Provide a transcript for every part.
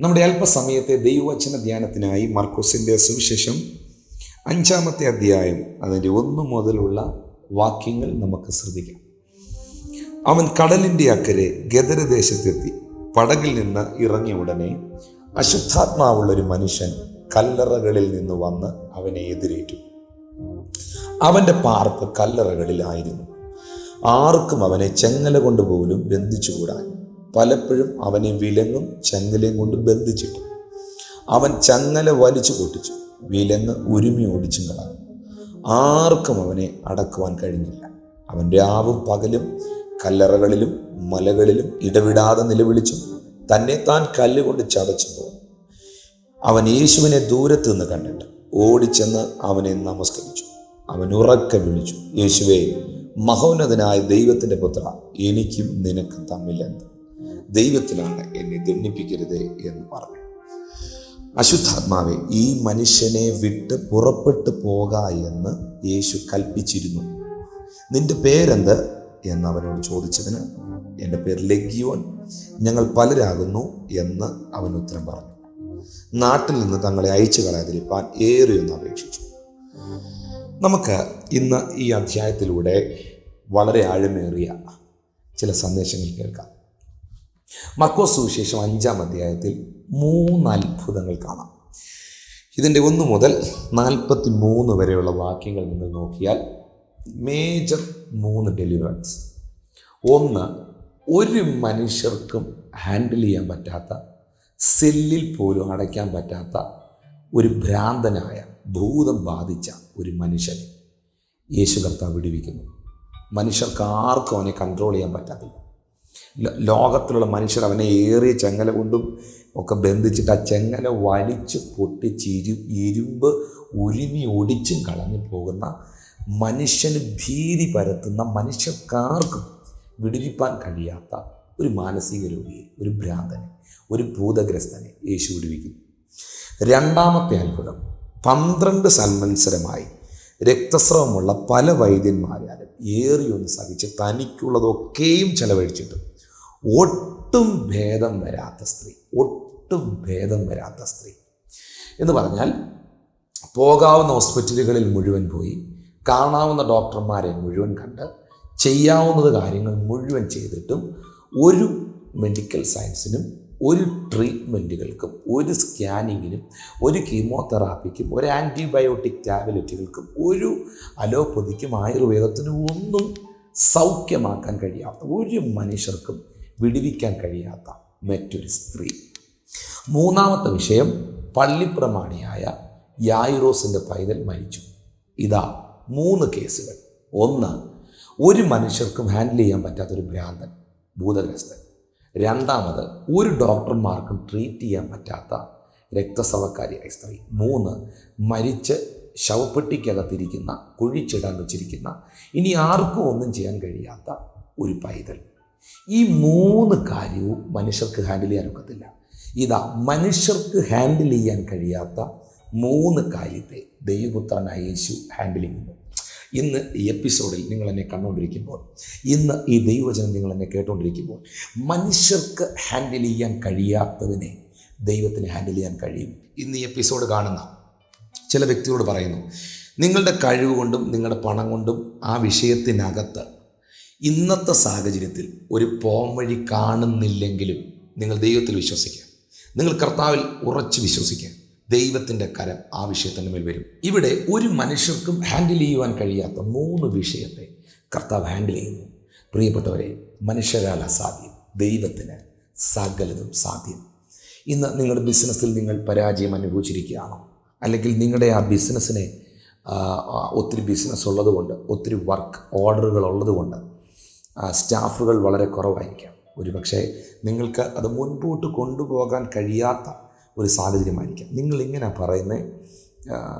നമ്മുടെ അല്പസമയത്തെ ദൈവവചന ധ്യാനത്തിനായി മർക്കോസിന്റെ സുവിശേഷം അഞ്ചാമത്തെ അധ്യായം അതിന്റെ ഒന്നു മുതലുള്ള വാക്യങ്ങൾ നമുക്ക് ശ്രദ്ധിക്കാം. അവൻ കടലിന്റെ അക്കരെ ഗദരദേശത്തെത്തി പടകിൽ നിന്ന് ഇറങ്ങിയ ഉടനെ അശുദ്ധാത്മാവുള്ളൊരു മനുഷ്യൻ കല്ലറകളിൽ നിന്ന് വന്ന് അവനെ എതിരേറ്റു. അവന്റെ പാർപ്പ് കല്ലറകളിലായിരുന്നു. ആർക്കും അവനെ ചെങ്ങല കൊണ്ടുപോലും ബന്ധിച്ചുകൂടാനും പലപ്പോഴും അവനെ വിലങ്ങും ചങ്ങലയും കൊണ്ട് ബന്ധിച്ചിട്ടു. അവൻ ചങ്ങല വലിച്ചു പൊട്ടിച്ചു. വിലങ്ങ് ഉരുമി ഓടിച്ചും കളഞ്ഞു ആർക്കും അവനെ അടക്കുവാൻ കഴിഞ്ഞില്ല. അവൻ രാവും പകലും കല്ലറകളിലും മലകളിലും ഇടവിടാതെ നിലവിളിച്ചും തന്നെ താൻ കല്ലുകൊണ്ട് ചതച്ചു പോകും അവൻ യേശുവിനെ ദൂരത്ത് നിന്ന് കണ്ടിട്ട് ഓടിച്ചെന്ന് അവനെ നമസ്കരിച്ചു. അവൻ ഉറക്കെ വിളിച്ചു യേശുവേ മഹോന്നതനായ ദൈവത്തിന്റെ പുത്ര എനിക്കും നിനക്കും തമ്മിലെന്ത് ദൈവത്തിലാണ് എന്നെ ദണ്ണിപ്പിക്കരുത് എന്ന് പറഞ്ഞു. അശുദ്ധാത്മാവെ ഈ മനുഷ്യനെ വിട്ട് പുറപ്പെട്ടു പോക എന്ന് യേശു കൽപ്പിച്ചിരുന്നു. നിന്റെ പേരെന്ത്? എന്ന് അവനോട് ചോദിച്ചതിന് എന്റെ പേര് ലഗ്യോൻ. ഞങ്ങൾ പലരാകുന്നു എന്ന് അവൻ ഉത്തരം പറഞ്ഞു. നാട്ടിൽ നിന്ന് തങ്ങളെ അയച്ചു കളയാതിരിപ്പാൻ ഏറിയൊന്ന് അപേക്ഷിച്ചു. നമുക്ക് ഇന്ന് ഈ അധ്യായത്തിലൂടെ വളരെ ആഴമേറിയ ചില സന്ദേശങ്ങൾ കേൾക്കാം. മക്കോസ് സുവിശേഷം അഞ്ചാം അധ്യായത്തിൽ മൂന്ന് അത്ഭുതങ്ങൾ കാണാം. ഇതിന്റെ ഒന്ന് മുതൽ നാൽപ്പത്തി മൂന്ന് വരെയുള്ള വാക്യങ്ങൾ നിങ്ങൾ നോക്കിയാൽ മേജർ മൂന്ന് ഡെലിവറൻസ് ഒന്ന് ഒരു മനുഷ്യർക്കും ഹാൻഡിൽ ചെയ്യാൻ പറ്റാത്ത സെല്ലിൽ പോലും അടയ്ക്കാൻ പറ്റാത്ത ഒരു ഭ്രാന്തനായ ഭൂതം ബാധിച്ച ഒരു മനുഷ്യനെ യേശു കർത്താവ് വിടുവിക്കുന്നു. മനുഷ്യർക്ക് ആർക്കും അവനെ കൺട്രോൾ ചെയ്യാൻ പറ്റാത്തില്ല. ലോകത്തിലുള്ള മനുഷ്യർ അവനെ ഏറിയ ചെങ്ങല കൊണ്ടും ഒക്കെ ബന്ധിച്ചിട്ട് ആ ചെങ്ങല വലിച്ച് പൊട്ടിച്ച് ഇരു ഇരുമ്പ് ഉരുമി ഒടിച്ചും കളഞ്ഞു പോകുന്ന മനുഷ്യന് ഭീതി പരത്തുന്ന മനുഷ്യർക്കാർക്കും വിടുവിപ്പാൻ കഴിയാത്ത ഒരു മാനസിക രോഗിയെ ഒരു ഭ്രാന്തനെ ഒരു ഭൂതഗ്രസ്തനെ യേശു വിടുവിക്കുന്നു രണ്ടാമത്തെ അത്ഭുതം പന്ത്രണ്ട് സന്മത്സരമായി രക്തസ്രവമുള്ള പല വൈദ്യന്മാരാലും ഏറിയൊന്ന് സഹിച്ച് തനിക്കുള്ളതൊക്കെയും ചെലവഴിച്ചിട്ട് ഒട്ടും ഭേദം വരാത്ത സ്ത്രീ ഒട്ടും ഭേദം വരാത്ത സ്ത്രീ. എന്ന് പറഞ്ഞാൽ പോകാവുന്ന ഹോസ്പിറ്റലുകളിൽ മുഴുവൻ പോയി കാണാവുന്ന ഡോക്ടർമാരെ മുഴുവൻ കണ്ട് ചെയ്യാവുന്നത് കാര്യങ്ങൾ മുഴുവൻ ചെയ്തിട്ടും ഒരു മെഡിക്കൽ സയൻസിനും ഒരു ട്രീറ്റ്മെന്റുകൾക്കും ഒരു സ്കാനിങ്ങിനും ഒരു കീമോതെറാപ്പിക്കും ഒരു ആന്റിബയോട്ടിക് ടാബ്ലറ്റുകൾക്കും ഒരു അലോപ്പതിക്കും ആയുർവേദത്തിനും ഒന്നും സൗഖ്യമാക്കാൻ കഴിയാത്ത ഒരു മനുഷ്യർക്കും വിടുവിക്കാൻ കഴിയാത്ത മറ്റൊരു സ്ത്രീ. മൂന്നാമത്തെ വിഷയം പള്ളിപ്രമാണിയായ യായിറോസിന്റെ പൈതൽ മരിച്ചു. ഇതാ മൂന്ന് കേസുകൾ. ഒന്ന് ഒരു മനുഷ്യർക്കും ഹാൻഡിൽ ചെയ്യാൻ പറ്റാത്തൊരു ഭ്രാന്തൻ ഭൂതഗ്രസ്തൻ. രണ്ടാമത് ഒരു ഡോക്ടർമാർക്കും ട്രീറ്റ് ചെയ്യാൻ പറ്റാത്ത രക്തസ്രവക്കാരിയായ സ്ത്രീ. മൂന്ന് മരിച്ച് ശവപ്പെട്ടിക്കകത്തിരിക്കുന്ന കുഴിച്ചിടാൻ വെച്ചിരിക്കുന്ന ഇനി ആർക്കും ഒന്നും ചെയ്യാൻ കഴിയാത്ത ഒരു പൈതൽ. ഈ മൂന്ന് കാര്യവും മനുഷ്യർക്ക് ഹാൻഡിൽ ചെയ്യാൻ ഒക്കത്തില്ല. ഇതാ മനുഷ്യർക്ക് ഹാൻഡിൽ ചെയ്യാൻ കഴിയാത്ത മൂന്ന് കാര്യത്തെ ദൈവപുത്രനായ യേശു ഹാൻഡിൽ ചെയ്യുന്നു. ഇന്ന് ഈ എപ്പിസോഡിൽ നിങ്ങൾ എന്നെ കണ്ടുകൊണ്ടിരിക്കുമ്പോൾ ഇന്ന് ഈ ദൈവവചനം നിങ്ങൾ എന്നെ കേട്ടുകൊണ്ടിരിക്കുമ്പോൾ മനുഷ്യർക്ക് ഹാൻഡിൽ ചെയ്യാൻ കഴിയാത്തതിനെ ദൈവത്തിന് ഹാൻഡിൽ ചെയ്യാൻ കഴിയും. ഇന്ന് ഈ എപ്പിസോഡ് കാണുന്ന ചില വ്യക്തികളോട് പറയുന്നു നിങ്ങളുടെ കഴിവ് കൊണ്ടും നിങ്ങളുടെ പണം കൊണ്ടും ആ വിഷയത്തിനകത്ത് ഇന്നത്തെ സാഹചര്യത്തിൽ ഒരു പോംവഴി കാണുന്നില്ലെങ്കിലും നിങ്ങൾ ദൈവത്തിൽ വിശ്വസിക്കുക. നിങ്ങൾ കർത്താവിൽ ഉറച്ച് വിശ്വസിക്കുക. ദൈവത്തിന്റെ കരം ആ വിഷയത്തിന്റെ മേൽ വരും. ഇവിടെ ഒരു മനുഷ്യർക്കും ഹാൻഡിൽ ചെയ്യുവാൻ കഴിയാത്ത മൂന്ന് വിഷയത്തെ കർത്താവ് ഹാൻഡിൽ ചെയ്യുന്നു. പ്രിയപ്പെട്ടവരെ മനുഷ്യരാൽ അസാധ്യം. ദൈവത്തിന് സകലതും സാധ്യം. ഇന്ന് നിങ്ങളുടെ ബിസിനസ്സിൽ നിങ്ങൾ പരാജയം അനുഭവിച്ചിരിക്കുകയാണോ? അല്ലെങ്കിൽ നിങ്ങളുടെ ആ ബിസിനസ്സിനെ ഒത്തിരി ബിസിനസ് ഉള്ളതുകൊണ്ട് ഒത്തിരി വർക്ക് ഓർഡറുകൾ ഉള്ളതുകൊണ്ട് സ്റ്റാഫുകൾ വളരെ കുറവായിരിക്കാം. ഒരു പക്ഷേ നിങ്ങൾക്ക് അത് മുൻപോട്ട് കൊണ്ടുപോകാൻ കഴിയാത്ത ഒരു സാഹചര്യമായിരിക്കാം. നിങ്ങൾ ഇങ്ങനെ പറയുന്നത്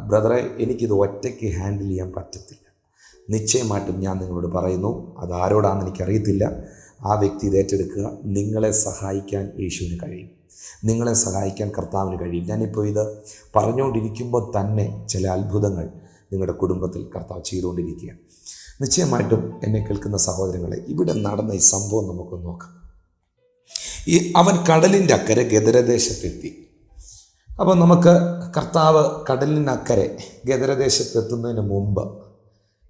ബ്രദറെ എനിക്കിത് ഒറ്റയ്ക്ക് ഹാൻഡിൽ ചെയ്യാൻ പറ്റത്തില്ല. നിശ്ചയമായിട്ടും ഞാൻ നിങ്ങളോട് പറയുന്നു അത് ആരോടാണെന്ന് എനിക്കറിയത്തില്ല. ആ വ്യക്തി ഇത് ഏറ്റെടുക്കുക. നിങ്ങളെ സഹായിക്കാൻ യേശുവിന് കഴിയും. നിങ്ങളെ സഹായിക്കാൻ കർത്താവിന് കഴിയും. ഞാനിപ്പോൾ ഇത് പറഞ്ഞുകൊണ്ടിരിക്കുമ്പോൾ തന്നെ ചില അത്ഭുതങ്ങൾ നിങ്ങളുടെ കുടുംബത്തിൽ കർത്താവ് ചെയ്തുകൊണ്ടിരിക്കുകയാണ്. നിശ്ചയമായിട്ടും എന്നെ കേൾക്കുന്ന സഹോദരങ്ങളെ ഇവിടെ നടന്ന ഈ സംഭവം നമുക്ക് നോക്കാം. ഈ അവൻ കടലിന്റെ അക്കരെ ഗദരദേശത്തെത്തി. അപ്പോൾ നമുക്ക് കർത്താവ് കടലിനക്കരെ ഗദരദേശത്തെത്തുന്നതിന് മുമ്പ്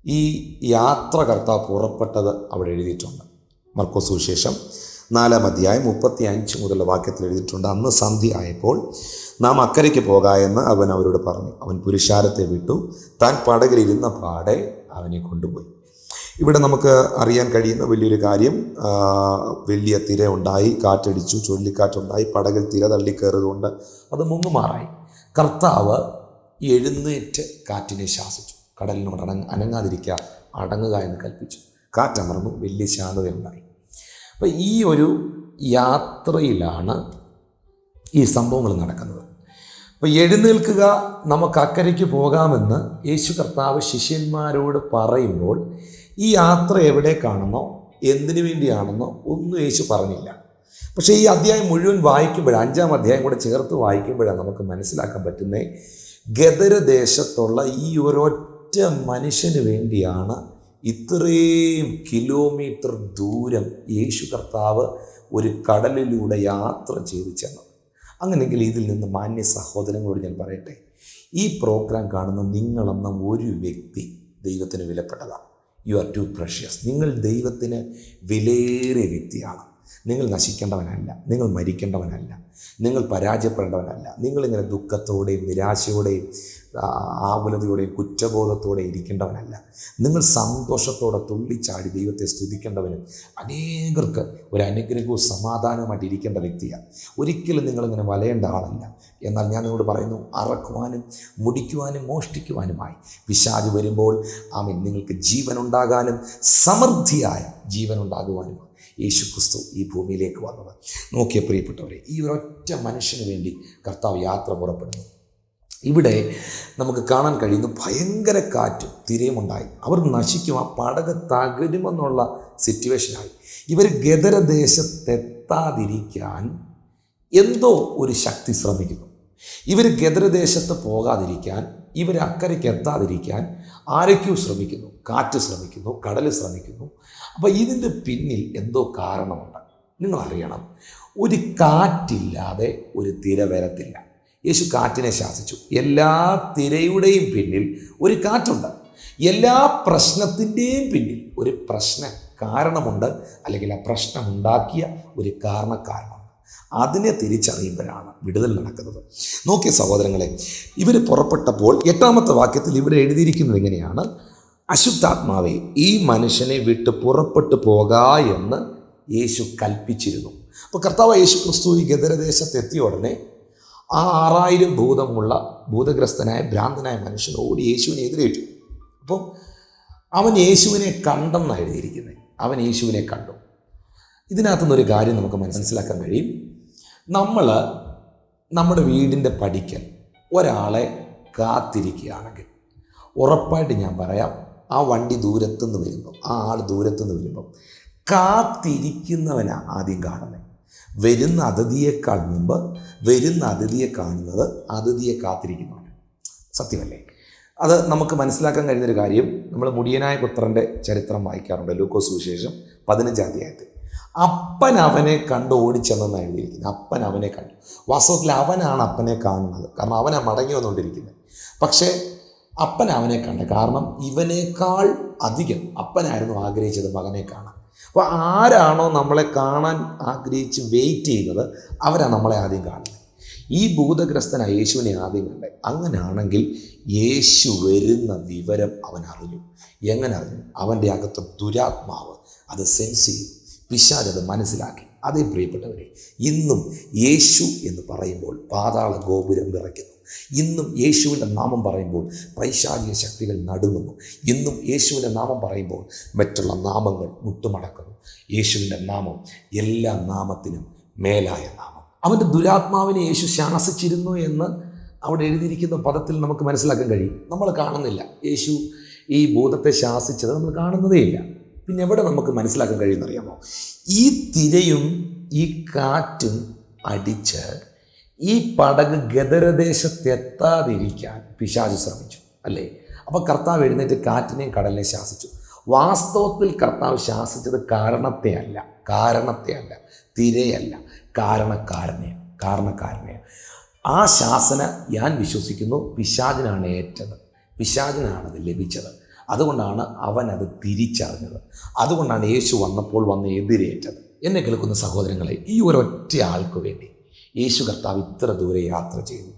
ഈ യാത്ര കർത്താവ് പുറപ്പെട്ടത് അവിടെ എഴുതിയിട്ടുണ്ട്. മർക്കോ സുവിശേഷം നാലാം അധ്യായം മുപ്പത്തി അഞ്ച് മുതലുള്ള വാക്യത്തിൽ എഴുതിയിട്ടുണ്ട്. അന്ന് സന്ധി ആയപ്പോൾ നാം അക്കരയ്ക്ക് പോകാമെന്ന് അവൻ അവരോട് പറഞ്ഞു. അവൻ പുരുഷാരത്തെ വിട്ടു. താൻ പടകിലിരുന്ന പാടെ അവനെ കൊണ്ടുപോയി. ഇവിടെ നമുക്ക് അറിയാൻ കഴിയുന്ന വലിയൊരു കാര്യം വലിയ തിര ഉണ്ടായി കാറ്റടിച്ചു ചുഴലിക്കാറ്റുണ്ടായി പടകിൽ തിര തള്ളിക്കയറുകൊണ്ട് അത് മുങ്ങുമാറായി കർത്താവ് എഴുന്നേറ്റ് കാറ്റിനെ ശാസിച്ചു. കടലിനോട് അടങ്ങ അനങ്ങാതിരിക്കുക അടങ്ങുക എന്ന് കൽപ്പിച്ചു. കാറ്റമർന്നു വലിയ ശാന്തതയുണ്ടായി. അപ്പം ഈ ഒരു യാത്രയിലാണ് ഈ സംഭവങ്ങൾ നടക്കുന്നത്. അപ്പോൾ എഴുന്നേൽക്കുക നമുക്ക് അക്കരയ്ക്ക് പോകാമെന്ന് യേശു കർത്താവ് ശിഷ്യന്മാരോട് പറയുമ്പോൾ ഈ യാത്ര എവിടേക്കാണെന്നോ എന്തിനു വേണ്ടിയാണെന്നോ ഒന്നും യേശു പറഞ്ഞില്ല. പക്ഷേ ഈ അധ്യായം മുഴുവൻ വായിക്കുമ്പോഴാണ് അഞ്ചാം അധ്യായം കൂടെ ചേർത്ത് വായിക്കുമ്പോഴാണ് നമുക്ക് മനസ്സിലാക്കാൻ പറ്റുന്നത് ഗദരദേശത്തുള്ള ഈ ഒരൊറ്റ മനുഷ്യന് വേണ്ടിയാണ് ഇത്രയും കിലോമീറ്റർ ദൂരം യേശു കർത്താവ് ഒരു കടലിലൂടെ യാത്ര ചെയ്തു ചെന്നത്. അങ്ങനെയെങ്കിൽ ഇതിൽ നിന്ന് മാന്യ സഹോദരങ്ങളോട് ഞാൻ പറയട്ടെ ഈ പ്രോഗ്രാം കാണുന്ന നിങ്ങളെന്ന ഒരു വ്യക്തി ദൈവത്തിന് വിലപ്പെട്ടതാണ് യു ആർ ടു പ്രഷ്യസ് നിങ്ങൾ ദൈവത്തിന് വിലയേറിയ വ്യക്തിയാണ്. നിങ്ങൾ നശിക്കേണ്ടവനല്ല നിങ്ങൾ മരിക്കേണ്ടവനല്ല നിങ്ങൾ പരാജയപ്പെടേണ്ടവനല്ല നിങ്ങളിങ്ങനെ ദുഃഖത്തോടെയും നിരാശയോടെയും ആകുലതയോടെയും കുറ്റബോധത്തോടെ ഇരിക്കേണ്ടവനല്ല. നിങ്ങൾ സന്തോഷത്തോടെ തുള്ളിച്ചാടി ദൈവത്തെ സ്തുതിക്കേണ്ടവനും അനേകർക്ക് ഒരു അനുഗ്രഹവും സമാധാനവുമായിട്ട് ഇരിക്കേണ്ട വ്യക്തിയാണ്. ഒരിക്കലും നിങ്ങളിങ്ങനെ വലയേണ്ട ആളല്ല. എന്നാൽ ഞാൻ നിങ്ങളോട് പറയുന്നു അറക്കുവാനും മുടിക്കുവാനും മോഷ്ടിക്കുവാനുമായി പിശാജ് വരുമ്പോൾ ആമീൻ നിങ്ങൾക്ക് ജീവനുണ്ടാകാനും സമൃദ്ധിയായ ജീവനുണ്ടാകുവാനുമാണ് യേശു ക്രിസ്തു ഈ ഭൂമിയിലേക്ക് വന്നത്. നോക്കിയ പ്രിയപ്പെട്ടവരെ ഈ ഒരൊറ്റ മനുഷ്യന് വേണ്ടി കർത്താവ് യാത്ര പുറപ്പെടുന്നു. ഇവിടെ നമുക്ക് കാണാൻ കഴിയുന്നു ഭയങ്കര കാറ്റും തിരയുമുണ്ടായി. അവർ നശിക്കും ആ പടക് തകരുമെന്നുള്ള സിറ്റുവേഷനായി. ഇവർ ഗദരദേശത്തെത്താതിരിക്കാൻ എന്തോ ഒരു ശക്തി ശ്രമിക്കുന്നു. ഇവർ ഗദ്രദേശത്ത് പോകാതിരിക്കാൻ ഇവർ അക്കരയ്ക്ക് എത്താതിരിക്കാൻ ആരൊക്കെയോ ശ്രമിക്കുന്നു. കാറ്റ് ശ്രമിക്കുന്നു കടൽ ശ്രമിക്കുന്നു. അപ്പോൾ ഇതിന്റെ പിന്നിൽ എന്തോ കാരണമുണ്ട്. നിങ്ങൾ അറിയണം ഒരു കാറ്റില്ലാതെ ഒരു തിര വരത്തില്ല യേശു കാറ്റിനെ ശാസിച്ചു. എല്ലാ തിരയുടെയും പിന്നിൽ ഒരു കാറ്റുണ്ട്. എല്ലാ പ്രശ്നത്തിന്റെയും പിന്നിൽ ഒരു പ്രശ്ന കാരണമുണ്ട് അല്ലെങ്കിൽ ആ പ്രശ്നമുണ്ടാക്കിയ ഒരു കാരണക്കാരനുണ്ട് അതിനെ തിരിച്ചറിയുമ്പോഴാണ് വിടുതൽ നടക്കുന്നത്. നോക്കിയ സഹോദരങ്ങളെ ഇവർ പുറപ്പെട്ടപ്പോൾ എട്ടാമത്തെ വാക്യത്തിൽ ഇവിടെ എഴുതിയിരിക്കുന്നത് എങ്ങനെയാണ്? അശുദ്ധാത്മാവെ ഈ മനുഷ്യനെ വിട്ട് പുറപ്പെട്ടു പോകാ എന്ന് യേശു കൽപ്പിച്ചിരുന്നു. അപ്പോൾ കർത്താവ് യേശു ക്രിസ്തു ഈ ഗദരദേശത്തെത്തിയ ഉടനെ ആ ആറായിരം ഭൂതമുള്ള ഭൂതഗ്രസ്തനായ ഭ്രാന്തനായ മനുഷ്യൻ ഓടി യേശുവിനെ എതിരേറ്റു. അപ്പോൾ അവൻ യേശുവിനെ കണ്ടെന്നാണ് എഴുതിയിരിക്കുന്നത്. അവൻ യേശുവിനെ കണ്ടു. ഇതിനകത്തുനിന്നൊരു കാര്യം നമുക്ക് മനസ്സിലാക്കാൻ കഴിയും. നമ്മൾ നമ്മുടെ വീടിന്റെ പടിക്കൽ ഒരാളെ കാത്തിരിക്കുകയാണെങ്കിൽ ഉറപ്പായിട്ട് ഞാൻ പറയാം ആ വണ്ടി ദൂരത്തുനിന്ന് വരുമ്പം ആ ആൾ ദൂരത്തുനിന്ന് വരുമ്പം കാത്തിരിക്കുന്നവനാണ് ആദ്യം കാണുന്നത് വരുന്ന അതിഥിയേക്കാൾ മുമ്പ് വരുന്ന അതിഥിയെ കാണുന്നത് അതിഥിയെ കാത്തിരിക്കുന്നവനാണ് സത്യമല്ലേ? അത് നമുക്ക് മനസ്സിലാക്കാൻ കഴിയുന്നൊരു കാര്യം നമ്മൾ മുടിയനായ പുത്രന്റെ ചരിത്രം വായിക്കാറുണ്ട് ലൂക്കോസ് സുവിശേഷം പതിനഞ്ചാം അധ്യായത്തിൽ. അപ്പൻ അവനെ കണ്ട് ഓടിച്ചെന്നാണ് എഴുതിയിരിക്കുന്നത്. അപ്പൻ അവനെ കണ്ടു. വാസ്തവത്തിൽ അവനാണ് അപ്പനെ കാണുന്നത്. കാരണം അവനാ മടങ്ങി വന്നുകൊണ്ടിരിക്കുന്നത്. പക്ഷേ അപ്പൻ അവനെ കണ്ട. കാരണം ഇവനേക്കാൾ അധികം അപ്പനായിരുന്നു ആഗ്രഹിച്ചത് മകനെ കാണാൻ. അപ്പോൾ ആരാണോ നമ്മളെ കാണാൻ ആഗ്രഹിച്ച് വെയിറ്റ് ചെയ്യുന്നത് അവരാണ് നമ്മളെ ആദ്യം കാണുന്നത്. ഈ ഭൂതഗ്രസ്തനായ യേശുവിനെ ആദ്യം കണ്ടേ. അങ്ങനെയാണെങ്കിൽ യേശു വരുന്ന വിവരം അവൻ അറിഞ്ഞു. എങ്ങനെ അറിഞ്ഞു? അവന്റെ അകത്ത് ദുരാത്മാവ് അത് സെൻസ് ചെയ്തു. പിശാജ് അത് മനസ്സിലാക്കി. അതേ പ്രിയപ്പെട്ടവരെ ഇന്നും യേശു എന്ന് പറയുമ്പോൾ പാതാള ഗോപുരം വിറയ്ക്കുന്നു. ഇന്നും യേശുവിന്റെ നാമം പറയുമ്പോൾ പൈശാചിക ശക്തികൾ നടുങ്ങുന്നു. ഇന്നും യേശുവിന്റെ നാമം പറയുമ്പോൾ മറ്റുള്ള നാമങ്ങൾ മുട്ടുമടക്കുന്നു. യേശുവിന്റെ നാമം എല്ലാ നാമത്തിനും മേലായ നാമം. അവന്റെ ദുരാത്മാവിനെ യേശു ശാസിച്ചിരുന്നു എന്ന് അവിടെ എഴുതിയിരിക്കുന്ന പദത്തിൽ നമുക്ക് മനസ്സിലാക്കാൻ കഴിയും. നമ്മൾ കാണുന്നില്ല. യേശു ഈ ഭൂതത്തെ ശാസിച്ചത് നമ്മൾ കാണുന്നതേ ഇല്ല പിന്നെ എവിടെ നമുക്ക് മനസ്സിലാക്കാൻ കഴിയുമെന്നറിയാമോ ഈ തിരയും ഈ കാറ്റും അടിച്ച് ഈ പടക് ഗദരദേശത്തെത്താതിരിക്കാൻ പിശാച് ശ്രമിച്ചു അല്ലേ? അപ്പോൾ കർത്താവ് എഴുന്നേറ്റ് കാറ്റിനെയും കടലിനെ ശാസിച്ചു. വാസ്തവത്തിൽ കർത്താവ് ശാസിച്ചത് കാരണത്തെ അല്ല കാരണത്തെ അല്ല തിരയല്ല കാരണക്കാരനെ കാരണക്കാരനെ. ആ ശാസന ഞാൻ വിശ്വസിക്കുന്നു പിശാചിനാണ് ഏറ്റത് പിശാചിനാണത് ലഭിച്ചത്. അതുകൊണ്ടാണ് അവൻ അത് തിരിച്ചറിഞ്ഞത്. അതുകൊണ്ടാണ് യേശു വന്നപ്പോൾ വന്ന് എതിരേറ്റത്. എന്നെ കേൾക്കുന്ന സഹോദരങ്ങളെ ഈ ഒരൊറ്റ ആൾക്ക് വേണ്ടി യേശു കർത്താവ് ഇത്ര ദൂരെ യാത്ര ചെയ്തു.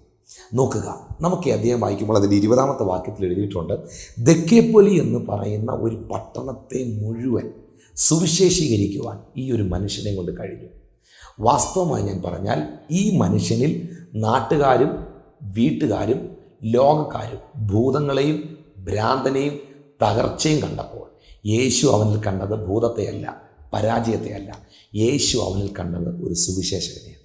നോക്കുക നമുക്ക് ഈ അദ്ദേഹം വായിക്കുമ്പോൾ അതിന്റെ ഇരുപതാമത്തെ വാക്യത്തിൽ എഴുതിയിട്ടുണ്ട് ദക്കേപ്പൊലി എന്ന് പറയുന്ന ഒരു പട്ടണത്തെ മുഴുവൻ സുവിശേഷീകരിക്കുവാൻ ഈ ഒരു മനുഷ്യനെ കൊണ്ട് കഴിഞ്ഞു. വാസ്തവമായി ഞാൻ പറഞ്ഞാൽ ഈ മനുഷ്യനിൽ നാട്ടുകാരും വീട്ടുകാരും ലോകക്കാരും ഭൂതങ്ങളെയും ഭ്രാന്തനെയും തകർച്ചയും കണ്ടപ്പോൾ യേശു അവനിൽ കണ്ടത് ഭൂതത്തെയല്ല പരാജയത്തെയല്ല. യേശു അവനിൽ കണ്ടത് ഒരു സുവിശേഷകനെയാണ്.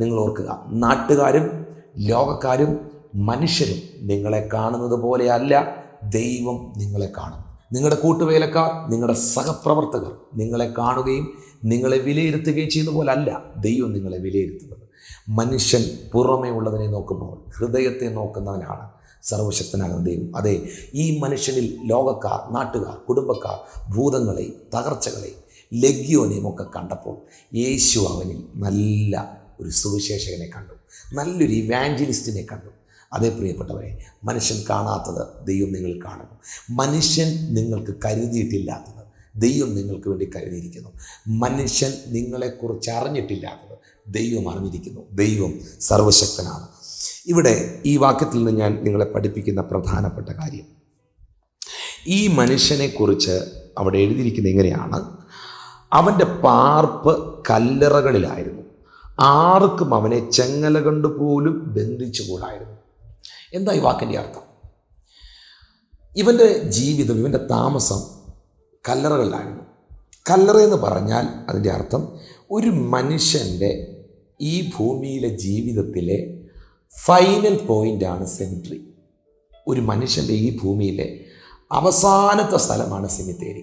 നിങ്ങൾ ഓർക്കുക നാട്ടുകാരും ലോകക്കാരും മനുഷ്യരും നിങ്ങളെ കാണുന്നത് പോലെയല്ല ദൈവം നിങ്ങളെ കാണുന്നു നിങ്ങളുടെ കൂട്ടുവേലക്കാർ നിങ്ങളുടെ സഹപ്രവർത്തകർ നിങ്ങളെ കാണുകയും നിങ്ങളെ വിലയിരുത്തുകയും ചെയ്യുന്ന പോലല്ല ദൈവം നിങ്ങളെ വിലയിരുത്തുന്നത്. മനുഷ്യൻ പുറമേ ഉള്ളതിനെ നോക്കുമ്പോൾ ഹൃദയത്തെ നോക്കുന്നവനാണ് സർവശക്തനാകുന്ന ദൈവം. അതെ ഈ മനുഷ്യനിൽ ലോകക്കാർ നാട്ടുകാർ കുടുംബക്കാർ ഭൂതങ്ങളെ തകർച്ചകളെ ലഗ്യോനെയും ഒക്കെ കണ്ടപ്പോൾ യേശു അവനിൽ നല്ല ഒരു സുവിശേഷകനെ കണ്ടു നല്ലൊരു ഇവാഞ്ചലിസ്റ്റിനെ കണ്ടു. അതേ പ്രിയപ്പെട്ടവരെ മനുഷ്യൻ കാണാത്തത് ദൈവം നിങ്ങൾ കാണുന്നു. മനുഷ്യൻ നിങ്ങൾക്ക് കരുതിയിട്ടില്ലാത്തത് ദൈവം നിങ്ങൾക്ക് വേണ്ടി കരുതിയിരിക്കുന്നു. മനുഷ്യൻ നിങ്ങളെക്കുറിച്ച് അറിഞ്ഞിട്ടില്ലാത്തത് ദൈവം അറിഞ്ഞിരിക്കുന്നു. ദൈവം സർവശക്തനാണ്. ഇവിടെ ഈ വാക്യത്തിൽ നിന്ന് ഞാൻ നിങ്ങളെ പഠിപ്പിക്കുന്ന പ്രധാനപ്പെട്ട കാര്യം. ഈ മനുഷ്യനെക്കുറിച്ച് അവിടെ എഴുതിയിരിക്കുന്നത് എങ്ങനെയാണ് അവന്റെ പാർപ്പ് കല്ലറകളിലായിരുന്നു. ആർക്കും അവനെ ചെങ്ങല കൊണ്ട് പോലും ബന്ധിച്ചുകൂടായിരുന്നു എന്താ ഈ വാക്കിന്റെ അർത്ഥം? ഇവന്റെ ജീവിതം ഇവന്റെ താമസം കല്ലറകളിലായിരുന്നു. കല്ലറ എന്ന് പറഞ്ഞാൽ അതിന്റെ അർത്ഥം ഒരു മനുഷ്യന്റെ ഈ ഭൂമിയിലെ ജീവിതത്തിലെ ഫൈനൽ പോയിന്റാണ് സെമിട്രി ഒരു മനുഷ്യന്റെ ഈ ഭൂമിയിലെ അവസാനത്തെ സ്ഥലമാണ് സെമിത്തേരി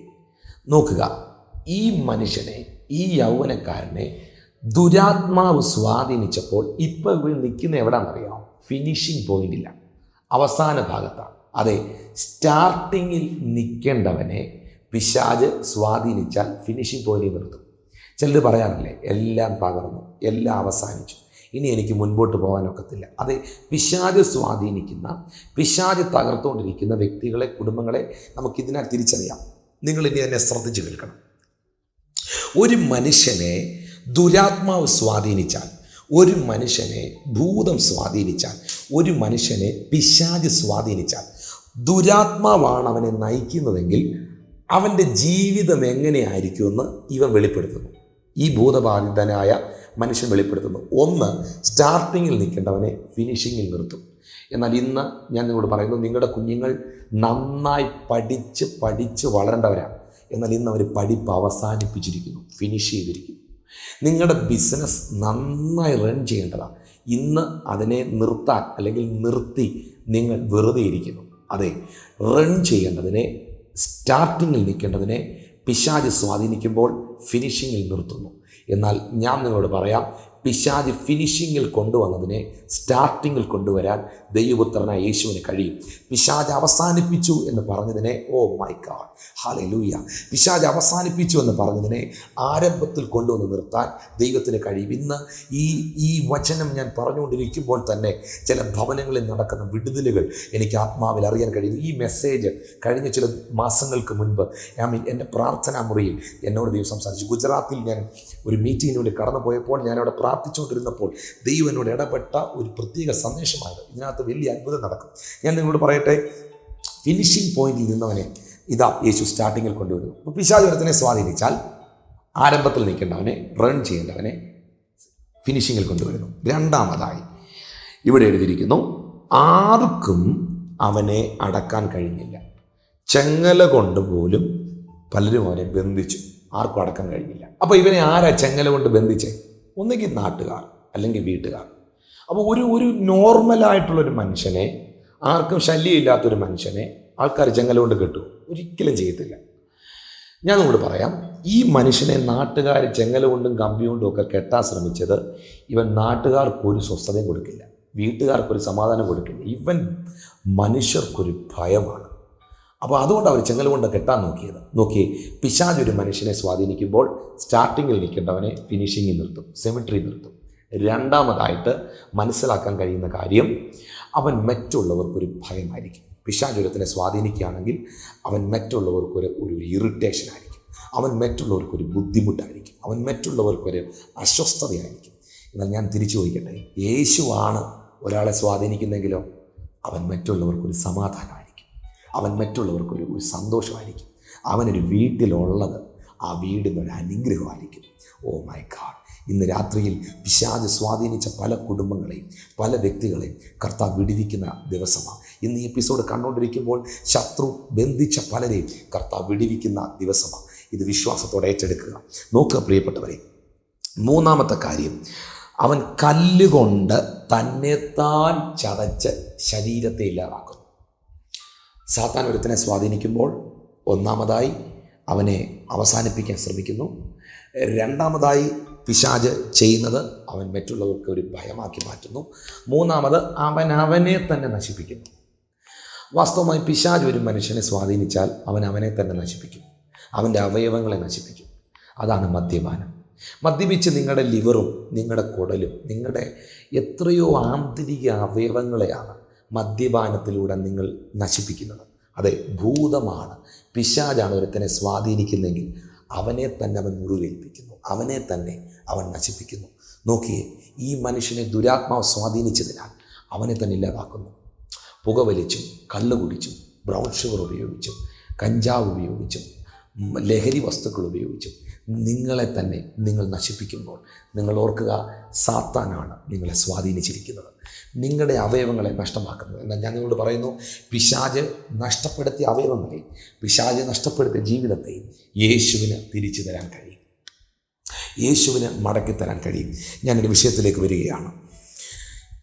നോക്കുക ഈ മനുഷ്യനെ ഈ യൗവനക്കാരനെ ദുരാത്മാവ് സ്വാധീനിച്ചപ്പോൾ ഇപ്പോൾ ഇവർ നിൽക്കുന്ന എവിടെയാണെന്നറിയാം ഫിനിഷിംഗ് പോയിന്റില്ല അവസാന ഭാഗത്താണ്. അതെ സ്റ്റാർട്ടിങ്ങിൽ നിൽക്കേണ്ടവനെ പിശാജ് സ്വാധീനിച്ചാൽ ഫിനിഷിംഗ് പോയിന്റിൽ നിർത്തും. ചിലത് പറയാറില്ലേ എല്ലാം തകർന്നു. എല്ലാം അവസാനിച്ചു. ഇനി എനിക്ക് മുൻപോട്ട് പോകാനൊക്കത്തില്ല അത് പിശാജ് സ്വാധീനിക്കുന്ന പിശാജ് തകർത്തുകൊണ്ടിരിക്കുന്ന വ്യക്തികളെ കുടുംബങ്ങളെ നമുക്കിതിനാൽ തിരിച്ചറിയാം. നിങ്ങൾ ഇനി എന്നെ ശ്രദ്ധിച്ചു കേൾക്കണം. ഒരു മനുഷ്യനെ ദുരാത്മാവ് സ്വാധീനിച്ചാൽ ഒരു മനുഷ്യനെ ഭൂതം സ്വാധീനിച്ചാൽ ഒരു മനുഷ്യനെ പിശാജ് സ്വാധീനിച്ചാൽ ദുരാത്മാവാണ് അവനെ നയിക്കുന്നതെങ്കിൽ അവന്റെ ജീവിതം എങ്ങനെയായിരിക്കുമെന്ന് ഇവൻ വെളിപ്പെടുത്തുന്നു. ഈ ഭൂതബാധിതനായ മനുഷ്യൻ വെളിപ്പെടുത്തുന്നു. ഒന്ന് സ്റ്റാർട്ടിങ്ങിൽ നിൽക്കേണ്ടവനെ ഫിനിഷിങ്ങിൽ നിർത്തും. എന്നാൽ ഇന്ന് ഞാൻ നിങ്ങളോട് പറയുന്നു നിങ്ങളുടെ കുഞ്ഞുങ്ങൾ നന്നായി പഠിച്ച് പഠിച്ച് വളരേണ്ടവരാണ്. എന്നാൽ ഇന്ന് അവർ പഠിപ്പ് അവസാനിപ്പിച്ചിരിക്കുന്നു ഫിനിഷ് ചെയ്തിരിക്കുന്നു. നിങ്ങളുടെ ബിസിനസ് നന്നായി റൺ ചെയ്യേണ്ടതാണ്. ഇന്ന് അതിനെ നിർത്താൻ അല്ലെങ്കിൽ നിർത്തി നിങ്ങൾ വെറുതെ ഇരിക്കുന്നു. അതെ റൺ ചെയ്യേണ്ടതിനെ സ്റ്റാർട്ടിങ്ങിൽ നിൽക്കേണ്ടതിനെ പിശാജ് സ്വാധീനിക്കുമ്പോൾ ഫിനിഷിങ്ങിൽ നിർത്തുന്നു. എന്നാൽ ഞാൻ നിങ്ങളോട് പറയാം പിശാജ് ഫിനിഷിങ്ങിൽ കൊണ്ടുവന്നതിനെ സ്റ്റാർട്ടിങ്ങിൽ കൊണ്ടുവരാൻ ദൈവപുത്രനായ യേശുവിന് കഴിയും. പിശാജ് അവസാനിപ്പിച്ചു എന്ന് പറഞ്ഞതിനെ ഓ മൈ ഗാഡ് ഹാലെ ലൂയ പിശാജ് അവസാനിപ്പിച്ചു എന്ന് പറഞ്ഞതിനെ ആരംഭത്തിൽ കൊണ്ടുവന്ന് നിർത്താൻ ദൈവത്തിന് കഴിയും. ഇന്ന് ഈ ഈ വചനം ഞാൻ പറഞ്ഞുകൊണ്ടിരിക്കുമ്പോൾ തന്നെ ചില ഭവനങ്ങളിൽ നടക്കുന്ന വിടുതലുകൾ എനിക്ക് ആത്മാവിൽ അറിയാൻ കഴിയും ഈ മെസ്സേജ് കഴിഞ്ഞ ചില മാസങ്ങൾക്ക് മുൻപ് ഐ മീൻ എന്റെ പ്രാർത്ഥനാ മുറിയിൽ എന്നോട് ദൈവം സംസാരിച്ചു. ഗുജറാത്തിൽ ഞാൻ ഒരു മീറ്റിങ്ങിനുള്ളിൽ കടന്നു പോയപ്പോൾ ഞാനവിടെ അവിടെ പ്രാർത്ഥിച്ചുകൊണ്ടിരുന്നപ്പോൾ ദൈവം എന്നോട് ഇടപെട്ട ഒരു പ്രത്യേക സന്ദേശമായത്. ഇതിനകത്ത് വലിയ അത്ഭുതം നടക്കും. ഞാൻ നിങ്ങളോട് പറയട്ടെ ഫിനിഷിംഗ് പോയിന്റിൽ നിന്നവനെ ഇതാ യേശു സ്റ്റാർട്ടിങ്ങിൽ കൊണ്ടുവരുന്നു. അപ്പോൾ സ്വാധീനിച്ചാൽ ആരംഭത്തിൽ നിൽക്കേണ്ടവനെ റൺ ചെയ്യേണ്ടവനെ ഫിനിഷിങ്ങിൽ കൊണ്ടുവരുന്നു. രണ്ടാമതായി ഇവിടെ എഴുതിയിരിക്കുന്നു ആർക്കും അവനെ അടക്കാൻ കഴിഞ്ഞില്ല. ചെങ്ങല കൊണ്ട് പോലും പലരും അവനെ ബന്ധിച്ചു. ആർക്കും അടക്കാൻ കഴിഞ്ഞില്ല. അപ്പോൾ ഇവനെ ആരാ ചെങ്ങല കൊണ്ട് ബന്ധിച്ചേ? ഒന്നുകിൽ നാട്ടുകാർ അല്ലെങ്കിൽ വീട്ടുകാർ. അപ്പോൾ ഒരു ഒരു നോർമലായിട്ടുള്ളൊരു മനുഷ്യനെ ആർക്കും ശല്യമില്ലാത്തൊരു മനുഷ്യനെ ആൾക്കാർ ചെങ്ങല കൊണ്ട് കെട്ടു ഒരിക്കലും ചെയ്യത്തില്ല. ഞാൻ നിങ്ങളോട് പറയാം ഈ മനുഷ്യനെ നാട്ടുകാർ ചെങ്ങല കൊണ്ടും കമ്പി കൊണ്ടും ഒക്കെ കെട്ടാൻ ശ്രമിച്ചത് ഇവൻ നാട്ടുകാർക്കൊരു സ്വസ്ഥതയും കൊടുക്കില്ല. വീട്ടുകാർക്കൊരു സമാധാനം കൊടുക്കില്ല. ഇവൻ മനുഷ്യർക്കൊരു ഭയമാണ്. അപ്പോൾ അതുകൊണ്ട് അവർ ചെങ്ങൽ കൊണ്ട് കെട്ടാൻ നോക്കിയത്. നോക്കി പിശാജ് ഒരു മനുഷ്യനെ സ്വാധീനിക്കുമ്പോൾ സ്റ്റാർട്ടിങ്ങിൽ നിൽക്കേണ്ടവനെ ഫിനിഷിങ്ങിൽ നിർത്തും സെമിട്രി നിർത്തും. രണ്ടാമതായിട്ട് മനസ്സിലാക്കാൻ കഴിയുന്ന കാര്യം അവൻ മറ്റുള്ളവർക്കൊരു ഭയമായിരിക്കും. പിശാചുരത്തിനെ സ്വാധീനിക്കുകയാണെങ്കിൽ അവൻ മറ്റുള്ളവർക്കൊരു ഒരു ഇറിറ്റേഷൻ ആയിരിക്കും. അവൻ മറ്റുള്ളവർക്കൊരു ബുദ്ധിമുട്ടായിരിക്കും. അവൻ മറ്റുള്ളവർക്കൊരു അസ്വസ്ഥതയായിരിക്കും. എന്നാൽ ഞാൻ തിരിച്ചു ചോദിക്കട്ടെ യേശുവാണ് ഒരാളെ സ്വാധീനിക്കുന്നെങ്കിലോ അവൻ മറ്റുള്ളവർക്കൊരു സമാധാനമായിരിക്കും അവൻ മറ്റുള്ളവർക്കൊരു ഒരു സന്തോഷമായിരിക്കും. അവനൊരു വീട്ടിലുള്ളത് ആ വീടിനൊരു അനുഗ്രഹമായിരിക്കും. Oh my god. ഇന്ന് രാത്രിയിൽ പിശാജ് സ്വാധീനിച്ച പല കുടുംബങ്ങളെയും പല വ്യക്തികളെയും കർത്താവ് വിടിവിക്കുന്ന ദിവസമാണ്. ഇന്ന് ഈ എപ്പിസോഡ് കണ്ടുകൊണ്ടിരിക്കുമ്പോൾ ശത്രു ബന്ധിച്ച പലരെയും കർത്താവ് വിടിവിക്കുന്ന ദിവസമാണ്. ഇത് വിശ്വാസത്തോടെ ഏറ്റെടുക്കുക. നോക്കുക പ്രിയപ്പെട്ടവരെ മൂന്നാമത്തെ കാര്യം അവൻ കല്ലുകൊണ്ട് തന്നെത്താൻ ചതച്ച് ശരീരത്തെ ഇല്ലാതാക്കുന്നു. സാത്താൻ ഒരുത്തിനെ സ്വാധീനിക്കുമ്പോൾ ഒന്നാമതായി അവനെ അവസാനിപ്പിക്കാൻ ശ്രമിക്കുന്നു. രണ്ടാമതായി പിശാജ് ചെയ്യുന്നത് അവൻ മറ്റുള്ളവർക്ക് ഒരു ഭയമാക്കി മാറ്റുന്നു. മൂന്നാമത് അവൻ അവനെ തന്നെ നശിപ്പിക്കുന്നു. വാസ്തവമായി പിശാജ് ഒരു മനുഷ്യനെ സ്വാധീനിച്ചാൽ അവൻ അവനെ തന്നെ നശിപ്പിക്കും. അവന്റെ അവയവങ്ങളെ നശിപ്പിക്കും. അതാണ് മദ്യപാനം. മദ്യപിച്ച് നിങ്ങളുടെ ലിവറും നിങ്ങളുടെ കുടലും നിങ്ങളുടെ എത്രയോ ആന്തരിക അവയവങ്ങളെയാണ് മദ്യപാനത്തിലൂടെ നിങ്ങൾ നശിപ്പിക്കുന്നത്. അതെ ഭൂതമാണ്. പിശാജാണ് ഒരുത്തനെ സ്വാധീനിക്കുന്നതെങ്കിൽ അവനെ തന്നെ അവൻ മുറിവേൽപ്പിക്കുന്നു. അവനെ തന്നെ അവൻ നശിപ്പിക്കുന്നു. നോക്കിയേ ഈ മനുഷ്യനെ ദുരാത്മാവ് സ്വാധീനിച്ചതിനാൽ അവനെ തന്നെ ഇല്ലാതാക്കുന്നു. പുകവലിച്ചും കള്ള് കുടിച്ചും ബ്രൗൺ ഷുഗർ ഉപയോഗിച്ചും കഞ്ചാവ് ഉപയോഗിച്ചും ലഹരി വസ്തുക്കൾ ഉപയോഗിച്ചും നിങ്ങളെ തന്നെ നിങ്ങൾ നശിപ്പിക്കുമ്പോൾ നിങ്ങൾ ഓർക്കുക സാത്താനാണ് നിങ്ങളെ സ്വാധീനിച്ചിരിക്കുന്നത്. നിങ്ങളുടെ അവയവങ്ങളെ നഷ്ടമാക്കുന്നത്. എന്നാൽ ഞാൻ നിങ്ങളോട് പറയുന്നു പിശാജ് നഷ്ടപ്പെടുത്തിയ അവയവങ്ങളെയും പിശാജ് നഷ്ടപ്പെടുത്തിയ ജീവിതത്തെയും യേശുവിന് തിരിച്ചു തരാൻ കഴിയും. യേശുവിന് മടക്കി തരാൻ കഴിയും. ഞാനൊരു വിഷയത്തിലേക്ക് വരികയാണ്.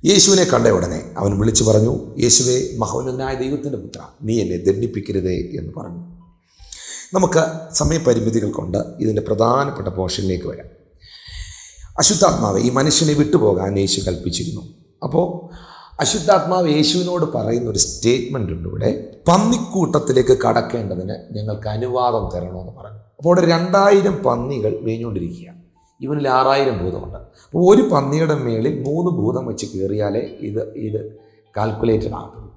യേശുവിനെ കണ്ട ഉടനെ അവൻ വിളിച്ചു പറഞ്ഞു യേശുവെ മഹോന്നതനായ ദൈവത്തിന്റെ പുത്ര നീ എന്നെ ദണ്ഡിപ്പിക്കരുതേ എന്ന് പറഞ്ഞു. നമുക്ക് സമയപരിമിതികൾ കൊണ്ട് ഇതിന്റെ പ്രധാനപ്പെട്ട പോർഷനിലേക്ക് വരാം. അശുദ്ധാത്മാവ് ഈ മനുഷ്യനെ വിട്ടുപോകാൻ യേശു കൽപ്പിച്ചിരുന്നു. അപ്പോൾ അശുദ്ധാത്മാവ് യേശുവിനോട് പറയുന്ന ഒരു സ്റ്റേറ്റ്മെന്റ് ഉണ്ട് ഇവിടെ. പന്നിക്കൂട്ടത്തിലേക്ക് കടക്കേണ്ടതിന് ഞങ്ങൾക്ക് അനുവാദം തരണമെന്ന് പറഞ്ഞു. അപ്പോൾ അവിടെ രണ്ടായിരം പന്നികൾ മേഞ്ഞുകൊണ്ടിരിക്കുക ഇവനിൽ ആറായിരം ഭൂതമുണ്ട്. അപ്പോൾ ഒരു പന്നിയുടെ മേളിൽ മൂന്ന് ഭൂതം വെച്ച് കയറിയാലേ ഇത് ഇത് കാൽക്കുലേറ്റഡ് ആകുള്ളൂ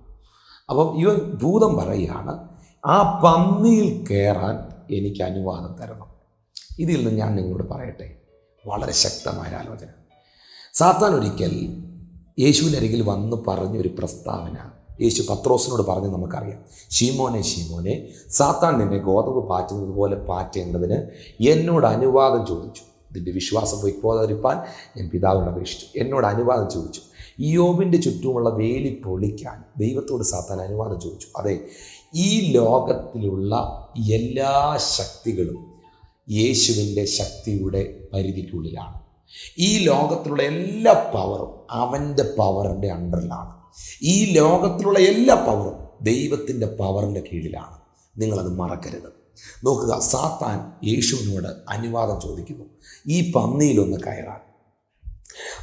അപ്പം ഇവൻ ഭൂതം പറയുകയാണ് ആ പന്നിയിൽ കയറാൻ എനിക്ക് അനുവാദം തരണം. ഇതിൽ നിന്ന് ഞാൻ നിങ്ങളോട് പറയട്ടെ. വളരെ ശക്തമായ ആലോചന. സാത്താൻ ഒരിക്കൽ യേശുവിനരികിൽ വന്ന് പറഞ്ഞൊരു പ്രസ്താവന യേശു പത്രോസിനോട് പറഞ്ഞ് നമുക്കറിയാം. ഷീമോനെ ഷീമോനെ സാത്താൻ നിന്നെ ഗോതമ്പ് പാറ്റുന്നത് പോലെ പാറ്റേണ്ടതിന് എന്നോട് അനുവാദം ചോദിച്ചു. ഇതിന്റെ വിശ്വാസം പോയി പോകാതിരിപ്പാൻ ഞാൻ പിതാവിനോട് അപേക്ഷിച്ചു. എന്നോട് അനുവാദം ചോദിച്ചു. യോബിന്റെ ചുറ്റുമുള്ള വേലി പൊളിക്കാൻ ദൈവത്തോട് സാത്താൻ അനുവാദം ചോദിച്ചു. അതെ ഈ ലോകത്തിലുള്ള എല്ലാ ശക്തികളും യേശുവിന്റെ ശക്തിയുടെ പരിധിക്കുള്ളിലാണ്. ഈ ലോകത്തിലുള്ള എല്ലാ പവറും അവന്റെ പവറിന്റെ അണ്ടറിലാണ് ഈ ലോകത്തിലുള്ള എല്ലാ പവറും ദൈവത്തിന്റെ പവറിന്റെ കീഴിലാണ്. നിങ്ങളത് മറക്കരുത്. നോക്കുക സാത്താൻ യേശുവിനോട് അനുവാദം ചോദിക്കുന്നു. ഈ പന്നിയിലൊന്ന് കയറാൻ.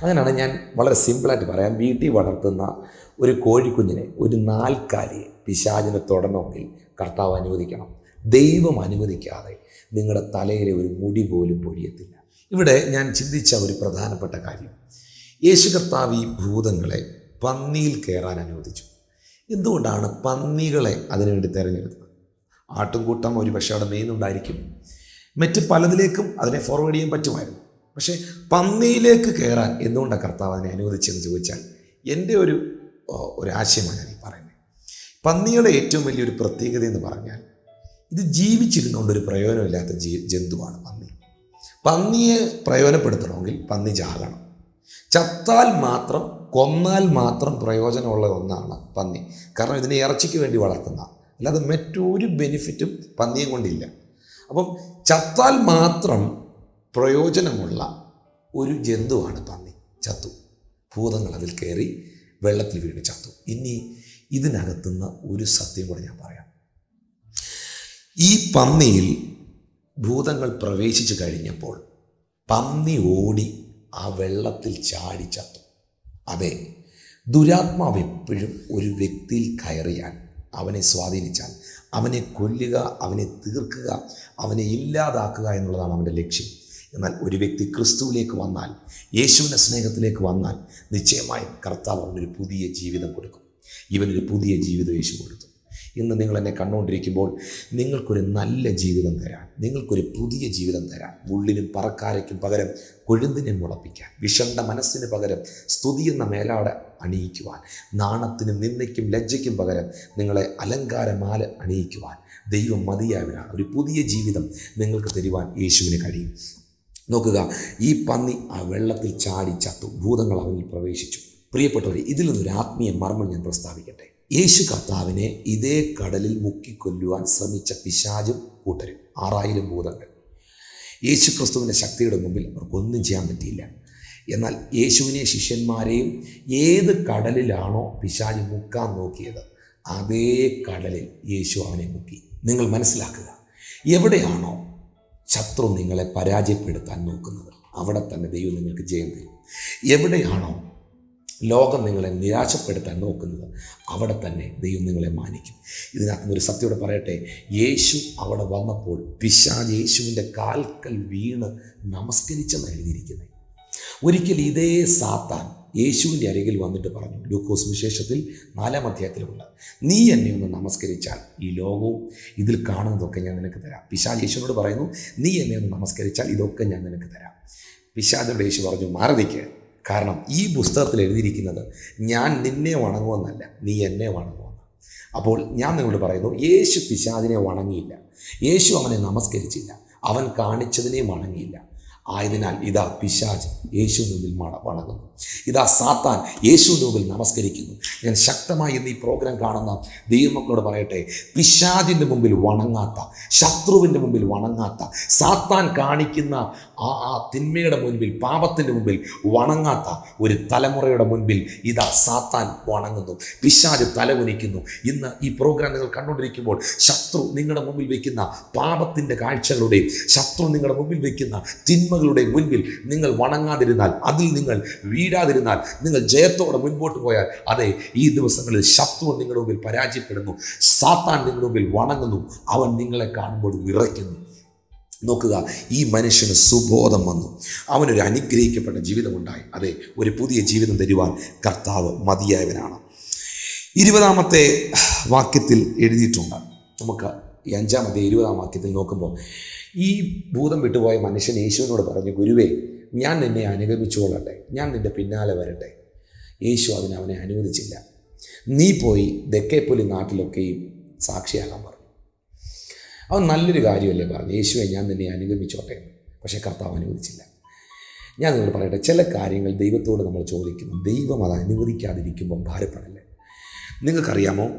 അങ്ങനെയാണ് ഞാൻ വളരെ സിമ്പിളായിട്ട് പറയാം. വീട്ടിൽ വളർത്തുന്ന ഒരു കോഴിക്കുഞ്ഞിനെ ഒരു നാൽക്കാലിയെ പിശാചിനെ തൊടണമെങ്കിൽ കർത്താവ് അനുവദിക്കണം. ദൈവം അനുവദിക്കാതെ നിങ്ങളുടെ തലയിലെ ഒരു മുടി പോലും പൊഴിയത്തില്ല. ഇവിടെ ഞാൻ ചിന്തിച്ച ഒരു പ്രധാനപ്പെട്ട കാര്യം. യേശു കർത്താവ് ഈ ഭൂതങ്ങളെ പന്നിയിൽ കയറാൻ അനുവദിച്ചു. എന്തുകൊണ്ടാണ് പന്നികളെ അതിനുവേണ്ടി തിരഞ്ഞെടുത്തത്? ആട്ടുംകൂട്ടം ഒരു പക്ഷേ അവിടെ മെയ്യുന്നുണ്ടായിരിക്കും മറ്റ് പലതിലേക്കും അതിനെ ഫോർവേഡ് ചെയ്യാൻ പറ്റുമായിരുന്നു. പക്ഷേ പന്നിയിലേക്ക് കയറാൻ എന്തുകൊണ്ടാണ് കർത്താവ് അതിനെ അനുവദിച്ചെന്ന് ചോദിച്ചാൽ എന്റെ ഒരു ഒരാശയമാണ് ഞാൻ ഈ പറയുന്നത്. പന്നിയുടെ ഏറ്റവും വലിയൊരു പ്രത്യേകത എന്ന് പറഞ്ഞാൽ ഇത് ജീവിച്ചിരുന്നുകൊണ്ട് ഒരു പ്രയോജനമില്ലാത്ത ജീ ജന്തുവാണ് പന്നി. പന്നിയെ പ്രയോജനപ്പെടുത്തണമെങ്കിൽ പന്നി ചാകണം. ചത്താൽ മാത്രം കൊന്നാൽ മാത്രം പ്രയോജനമുള്ള ഒന്നാണ് പന്നി. കാരണം ഇതിനെ ഇറച്ചിക്ക് വേണ്ടി വളർത്തുന്ന അല്ലാതെ മറ്റൊരു ബെനിഫിറ്റും പന്നിയെ കൊണ്ടില്ല. അപ്പം ചത്താൽ മാത്രം പ്രയോജനമുള്ള ഒരു ജന്തുവാണ് പന്നി. ചത്തു. ഭൂതങ്ങൾ അതിൽ കയറി വെള്ളത്തിൽ വീണ് ചത്തു. ഇനി ഇതിനകത്തുനിന്ന് ഒരു സത്യം കൂടെ ഞാൻ പറയാം. ഈ പന്നിയിൽ ഭൂതങ്ങൾ പ്രവേശിച്ചു കഴിഞ്ഞപ്പോൾ പന്നി ഓടി ആ വെള്ളത്തിൽ ചാടി ചത്തു. അതെ ദുരാത്മാവ് എപ്പോഴും ഒരു വ്യക്തിയിൽ കയറിയാൽ അവനെ സ്വാധീനിച്ചാൽ അവനെ കൊല്ലുക അവനെ തീർക്കുക അവനെ ഇല്ലാതാക്കുക എന്നുള്ളതാണ് അവന്റെ ലക്ഷ്യം. എന്നാൽ ഒരു വ്യക്തി ക്രിസ്തുവിലേക്ക് വന്നാൽ യേശുവിന്റെ സ്നേഹത്തിലേക്ക് വന്നാൽ നിശ്ചയമായും കർത്താവ് അവനൊരു പുതിയ ജീവിതം കൊടുക്കും. ഇവനൊരു പുതിയ ജീവിതം യേശു കൊടുത്തു. ഇന്ന് നിങ്ങൾ എന്നെ കണ്ടുകൊണ്ടിരിക്കുമ്പോൾ നിങ്ങൾക്കൊരു നല്ല ജീവിതം തരാൻ നിങ്ങൾക്കൊരു പുതിയ ജീവിതം തരാൻ ഉള്ളിനും പറക്കാരയ്ക്കും പകരം കൊഴുന്തിനെ മുളപ്പിക്കാൻ വിഷണ്ട മനസ്സിന് പകരം സ്തുതി എന്ന മേലാട അണിയിക്കുവാൻ നാണത്തിനും നിന്ദയ്ക്കും ലജ്ജയ്ക്കും പകരം നിങ്ങളെ അലങ്കാരമാല അണിയിക്കുവാൻ ദൈവം മതിയായവനാണ്. ഒരു പുതിയ ജീവിതം നിങ്ങൾക്ക് തരുവാൻ യേശുവിന് കഴിയും. നോക്കുക ഈ പന്നി ആ വെള്ളത്തിൽ ചാടി ചത്തു. ഭൂതങ്ങൾ അവനിൽ പ്രവേശിച്ചു. പ്രിയപ്പെട്ടവരെ ഇതിൽ നിന്നൊരു ആത്മീയ മർമ്മം ഞാൻ പ്രസ്താവിക്കട്ടെ. യേശു കർത്താവിനെ ഇതേ കടലിൽ മുക്കിക്കൊല്ലുവാൻ ശ്രമിച്ച പിശാചും കൂട്ടരും ആറായിരം ഭൂതങ്ങൾ. യേശു ക്രിസ്തുവിന്റെ ശക്തിയുടെ മുമ്പിൽ അവർക്കൊന്നും ചെയ്യാൻ പറ്റിയില്ല. എന്നാൽ യേശുവിനെ ശിഷ്യന്മാരെയും ഏത് കടലിലാണോ പിശാച് മുക്കാൻ നോക്കിയത് അതേ കടലിൽ യേശു അവനെ മുക്കി. നിങ്ങൾ മനസ്സിലാക്കുക എവിടെയാണോ ശത്രു നിങ്ങളെ പരാജയപ്പെടുത്താൻ നോക്കുന്നത് അവിടെ തന്നെ ദൈവം നിങ്ങൾക്ക് ജയം തരും. എവിടെയാണോ ലോകം നിങ്ങളെ നിരാശപ്പെടുത്താൻ നോക്കുന്നത് അവിടെ തന്നെ ദൈവം നിങ്ങളെ മാനിക്കും. ഇതിനകത്ത് ഒരു സത്യയോടെ പറയട്ടെ. യേശു അവിടെ വന്നപ്പോൾ പിശാജ് യേശുവിന്റെ കാൽക്കൽ വീണ് നമസ്കരിച്ചെന്ന് എഴുതിയിരിക്കുന്നത്. ഒരിക്കൽ ഇതേ സാത്താൻ യേശുവിന്റെ അരികിൽ വന്നിട്ട് പറഞ്ഞു ലൂക്കോസ് വിശേഷത്തിൽ നാലാം അധ്യായത്തിലുണ്ട് നീ എന്നെ ഒന്ന് നമസ്കരിച്ചാൽ ഈ ലോകവും ഇതിൽ കാണുന്നതൊക്കെ ഞാൻ നിനക്ക് തരാം. പിശാജ് യേശുവിനോട് പറയുന്നു നീ എന്നെ ഒന്ന് നമസ്കരിച്ചാൽ ഇതൊക്കെ ഞാൻ നിനക്ക് തരാം. പിശാജിനോട് യേശു പറഞ്ഞു മാറതിക്ക് കാരണം ഈ പുസ്തകത്തിൽ എഴുതിയിരിക്കുന്നത് ഞാൻ നിന്നെ വണങ്ങുമെന്നല്ല നീ എന്നെ വണങ്ങുമെന്ന്. അപ്പോൾ ഞാൻ നിങ്ങളോട് പറയുന്നു യേശു പിശാദിനെ വണങ്ങിയില്ല. യേശു അവനെ നമസ്കരിച്ചില്ല. അവൻ കാണിച്ചതിനെ വണങ്ങിയില്ല. ആയതിനാൽ ഇതാ പിശാജ് യേശുവിന് മുമ്പിൽ വണങ്ങുന്നു. ഇതാ സാത്താൻ യേശുവിന് മുമ്പിൽ നമസ്കരിക്കുന്നു. ഞാൻ ശക്തമായി ഇന്ന് ഈ പ്രോഗ്രാം കാണുന്ന ദൈവമക്കളോട് പറയട്ടെ പിശാജിന്റെ മുമ്പിൽ വണങ്ങാത്ത ശത്രുവിന്റെ മുമ്പിൽ വണങ്ങാത്ത സാത്താൻ കാണിക്കുന്ന ആ ആ തിന്മയുടെ മുൻപിൽ പാപത്തിന്റെ മുമ്പിൽ വണങ്ങാത്ത ഒരു തലമുറയുടെ മുൻപിൽ ഇതാ സാത്താൻ വണങ്ങുന്നു. പിശാജ് തലകുനിക്കുന്നു. ഇന്ന് ഈ പ്രോഗ്രാം നിങ്ങൾ കണ്ടുകൊണ്ടിരിക്കുമ്പോൾ ശത്രു നിങ്ങളുടെ മുമ്പിൽ വയ്ക്കുന്ന പാപത്തിന്റെ കാഴ്ചകളുടെയും ശത്രു നിങ്ങളുടെ മുമ്പിൽ വയ്ക്കുന്ന തിന്മകളുടെ മുൻപിൽ നിങ്ങൾ വണങ്ങാതിരുന്നാൽ അതിൽ നിങ്ങൾ വീഴാതിരുന്നാൽ നിങ്ങൾ ജയത്തോടെ മുൻപോട്ട് പോയാൽ അതെ ഈ ദിവസങ്ങളിൽ ശത്രു നിങ്ങളുടെ മുമ്പിൽ പരാജയപ്പെടുന്നു സാത്താൻ നിങ്ങളുടെ മുമ്പിൽ വണങ്ങുന്നു അവൻ നിങ്ങളെ കാണുമ്പോൾ വിറയ്ക്കുന്നു. നോക്കുക ഈ മനുഷ്യന് സുബോധം വന്നു. അവനൊരു അനുഗ്രഹിക്കപ്പെട്ട ജീവിതമുണ്ടായി. അതെ ഒരു പുതിയ ജീവിതം തരുവാൻ കർത്താവ് മതിയായവനാണ്. ഇരുപതാമത്തെ വാക്യത്തിൽ എഴുതിയിട്ടുണ്ട്. നമുക്ക് ഈ അഞ്ചാമത്തെ ഇരുപതാം വാക്യത്തിൽ നോക്കുമ്പോൾ ഈ ഭൂതം വിട്ടുപോയ മനുഷ്യൻ യേശുവിനോട് പറഞ്ഞു ഗുരുവേ ഞാൻ നിന്നെ അനുഗമിച്ചുകൊള്ളട്ടെ. ഞാൻ നിന്റെ പിന്നാലെ വരട്ടെ. യേശു അതിന് അവനെ അനുവദിച്ചില്ല. നീ പോയി ദക്കേപ്പൊലി നാട്ടിലൊക്കെയും സാക്ഷിയാകാൻ പറഞ്ഞു. അവൻ നല്ലൊരു കാര്യമല്ലേ പറഞ്ഞു യേശുവെ ഞാൻ നിന്നെ അനുഗമിച്ചോട്ടെ. പക്ഷേ കർത്താവ് അനുവദിച്ചില്ല. ഞാൻ നിങ്ങൾ പറയട്ടെ ചില കാര്യങ്ങൾ ദൈവത്തോട് നമ്മൾ ചോദിക്കുന്നു. ദൈവം അത് അനുവദിക്കാതിരിക്കുമ്പോൾ ഭാരപ്പെടല്ലേ? നിങ്ങൾക്കറിയാമോ?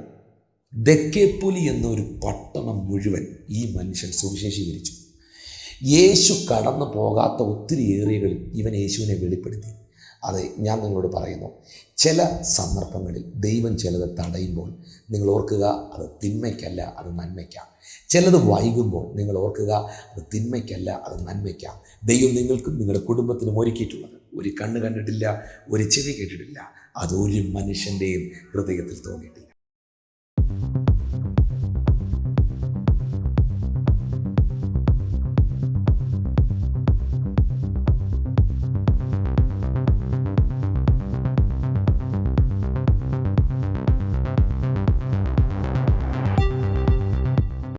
ദക്കേപ്പുലി എന്നൊരു പട്ടണം മുഴുവൻ ഈ മനുഷ്യൻ സുവിശേഷീകരിച്ചു. യേശു കടന്നു പോകാത്ത ഒത്തിരി ഏറിയകളിൽ ഇവൻ യേശുവിനെ വെളിപ്പെടുത്തി. അതെ ഞാൻ നിങ്ങളോട് പറയുന്നു ചില സന്ദർഭങ്ങളിൽ ദൈവം ചിലത് തടയുമ്പോൾ നിങ്ങൾ ഓർക്കുക അത് തിന്മയ്ക്കല്ല അത് നന്മയ്ക്കാം. ചിലത് വൈകുമ്പോൾ നിങ്ങൾ ഓർക്കുക അത് തിന്മയ്ക്കല്ല അത് നന്മയ്ക്കാം. ദൈവം നിങ്ങൾക്കും നിങ്ങളുടെ കുടുംബത്തിനും ഒരുക്കിയിട്ടുള്ളത്. ഒരു കണ്ണ് കണ്ടിട്ടില്ല ഒരു ചെവി കേട്ടിട്ടില്ല അതൊരു മനുഷ്യന്റെയും ഹൃദയത്തിൽ തോന്നിയിട്ടില്ല.